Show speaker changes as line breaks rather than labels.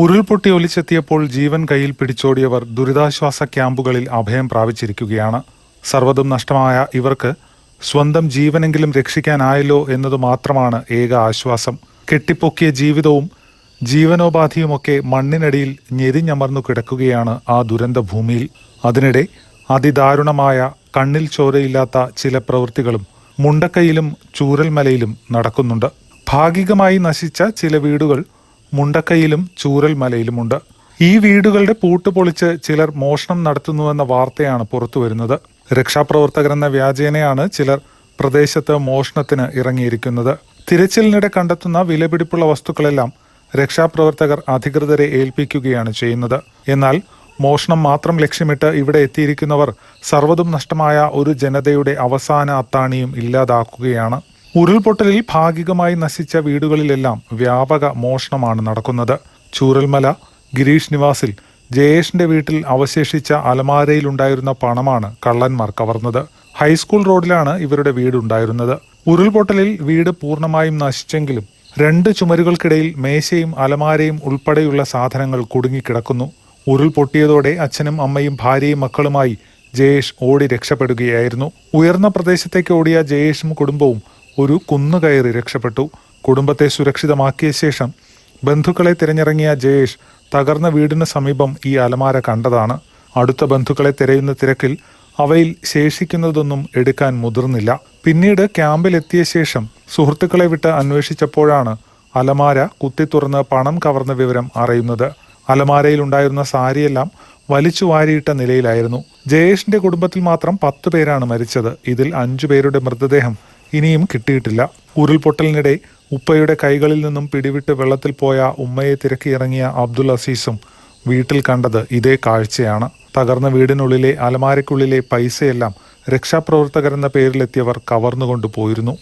ഉരുൾപൊട്ടി ഒലിച്ചെത്തിയപ്പോൾ ജീവൻ കയ്യിൽ പിടിച്ചോടിയവർ ദുരിതാശ്വാസ ക്യാമ്പുകളിൽ അഭയം പ്രാപിച്ചിരിക്കുകയാണ്. സർവതും നഷ്ടമായ ഇവർക്ക് സ്വന്തം ജീവനെങ്കിലും രക്ഷിക്കാനായല്ലോ എന്നതു മാത്രമാണ് ഏക ആശ്വാസം. കെട്ടിപ്പൊക്കിയ ജീവിതവും ജീവനോപാധിയുമൊക്കെ മണ്ണിനടിയിൽ ഞെരിഞ്ഞമർന്നു കിടക്കുകയാണ് ആ ദുരന്ത ഭൂമിയിൽ അതിനിടെ അതിദാരുണമായ കണ്ണിൽ ചോരയില്ലാത്ത ചില പ്രവൃത്തികളും മുണ്ടക്കയിലും ചൂരൽമലയിലും നടക്കുന്നുണ്ട്. ഭാഗികമായി നശിച്ച ചില വീടുകൾ മുണ്ടക്കയിലും ചൂരൽമലയിലുമുണ്ട്. ഈ വീടുകളുടെ പൂട്ട് പൊളിച്ച് ചിലർ മോഷണം നടത്തുന്നുവെന്ന വാർത്തയാണ് പുറത്തുവരുന്നത് രക്ഷാപ്രവർത്തകരെന്ന വ്യാജേനയാണ് ചിലർ പ്രദേശത്ത് മോഷണത്തിന് ഇറങ്ങിയിരിക്കുന്നത്. തിരച്ചിലിനിടെ കണ്ടെത്തുന്ന വിലപിടിപ്പുള്ള വസ്തുക്കളെല്ലാം രക്ഷാപ്രവർത്തകർ അധികൃതരെ ഏൽപ്പിക്കുകയാണ് ചെയ്യുന്നത്. എന്നാൽ മോഷണം മാത്രം ലക്ഷ്യമിട്ട് ഇവിടെ എത്തിയിരിക്കുന്നവർ സർവതും നഷ്ടമായ ഒരു ജനതയുടെ അവസാന അത്താണിയും ഇല്ലാതാക്കുകയാണ്. ഉരുൾപൊട്ടലിൽ ഭാഗികമായി നശിച്ച വീടുകളിലെല്ലാം വ്യാപക മോഷണമാണ് നടക്കുന്നത്. ചൂരൽമല ഗിരീഷ് നിവാസിൽ ജയേഷിന്റെ വീട്ടിൽ അവശേഷിച്ച അലമാരയിലുണ്ടായിരുന്ന പണമാണ് കള്ളന്മാർ കവർന്നത്. ഹൈസ്കൂൾ റോഡിലാണ് ഇവരുടെ വീടുണ്ടായിരുന്നത്. ഉരുൾപൊട്ടലിൽ വീട് പൂർണമായും നശിച്ചെങ്കിലും രണ്ട് ചുമരുകൾക്കിടയിൽ മേശയും അലമാരയും ഉൾപ്പെടെയുള്ള സാധനങ്ങൾ കുടുങ്ങിക്കിടക്കുന്നു. ഉരുൾപൊട്ടിയതോടെ അച്ഛനും അമ്മയും ഭാര്യയും മക്കളുമായി ജയേഷ് ഓടി രക്ഷപ്പെടുകയായിരുന്നു. ഉയർന്ന പ്രദേശത്തേക്ക് ഓടിയ ജയേഷും കുടുംബവും ഒരു കുന്നു കയറി രക്ഷപ്പെട്ടു. കുടുംബത്തെ സുരക്ഷിതമാക്കിയ ശേഷം ബന്ധുക്കളെ തിരഞ്ഞിറങ്ങിയ ജയേഷ് തകർന്ന വീടിന് സമീപം ഈ അലമാര കണ്ടതാണ്. അടുത്ത ബന്ധുക്കളെ തിരയുന്ന തിരക്കിൽ അവയിൽ ശേഷിക്കുന്നതൊന്നും എടുക്കാൻ മുതിർന്നില്ല. പിന്നീട് ക്യാമ്പിലെത്തിയ ശേഷം സുഹൃത്തുക്കളെ വിട്ട് അന്വേഷിച്ചപ്പോഴാണ് അലമാര കുത്തി തുറന്ന് പണം കവർന്ന വിവരം അറിയുന്നത്. അലമാരയിൽ ഉണ്ടായിരുന്ന സാരിയെല്ലാം വലിച്ചു വാരിയിട്ട നിലയിലായിരുന്നു. ജയേഷിന്റെ കുടുംബത്തിൽ മാത്രം പത്തു പേരാണ് മരിച്ചത്. ഇതിൽ അഞ്ചു പേരുടെ മൃതദേഹം ഇനിയും കിട്ടിയിട്ടില്ല. ഉരുൾപൊട്ടലിനിടെ ഉപ്പയുടെ കൈകളിൽ നിന്നും പിടിവിട്ട് വെള്ളത്തിൽ പോയ ഉമ്മയെ തിരക്കിയിറങ്ങിയ അബ്ദുൽ അസീസും വീട്ടിൽ കണ്ടത് ഇതേ കാഴ്ചയാണ്. തകർന്ന വീടിനുള്ളിലെ അലമാരയ്ക്കുള്ളിലെ പൈസയെല്ലാം രക്ഷാപ്രവർത്തകരെന്ന പേരിലെത്തിയവർ കവർന്നുകൊണ്ടു പോയിരുന്നു